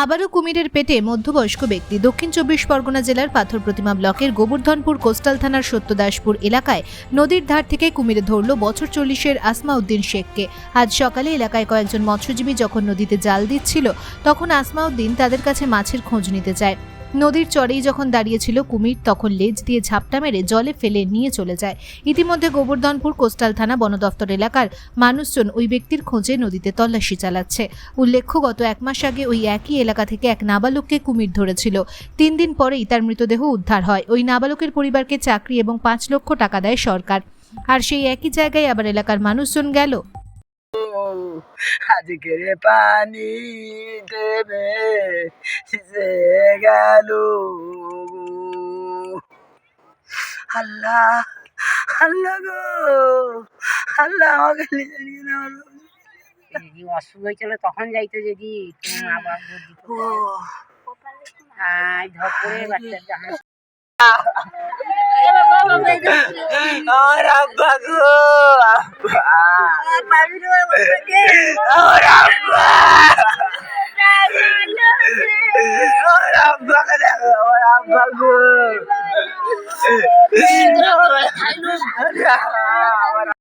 আবারও কুমিরের পেটে মধ্যবয়স্ক ব্যক্তি। দক্ষিণ চব্বিশ পরগনা জেলার পাথর প্রতিমা ব্লকের গোবর্ধনপুর কোস্টাল থানার সত্যদাসপুর এলাকায় নদীর ধার থেকে কুমিরে ধরল বছর চল্লিশের আসমাউদ্দিন শেখকে। আজ সকালে এলাকায় কয়েকজন মৎস্যজীবী যখন নদীতে জাল দিচ্ছিল, তখন আসমাউদ্দিন তাদের কাছে মাছের খোঁজ নিতে যায়। নদীর চরেই যখন দাঁড়িয়েছিল কুমির, তখন লেজ দিয়ে ঝাপটা মেরে জলে ফেলে নিয়ে চলে যায়। ইতিমধ্যে গোবর্ধনপুর কোস্টাল থানা বন দফতর এলাকার মানুষজন ওই ব্যক্তির খোঁজে নদীতে তল্লাশি চালাচ্ছে। উল্লেখ্য, গত এক মাস আগে ওই একই এলাকা থেকে এক নাবালককে কুমির ধরেছিল। তিন দিন পরেই তার মৃতদেহ উদ্ধার হয়। ওই নাবালকের পরিবারকে চাকরি এবং পাঁচ লক্ষ টাকা দেয় সরকার। আর সেই একই জায়গায় আবার এলাকার মানুষজন গেল। আজকের পানি দেবে সে গেল আল্লাহ আল্লাহ গো আল্লাহ আমাকে নিয়ে নিয়ে নাও গো। যদি অসুখ হয়েছিল তখন যাইতো যদি আয় ধর বাচ্চা আমার আব্বা গো আব্বা আমার আব্বা আমার আব্বাকে দেখো আমার আব্বা গো আমার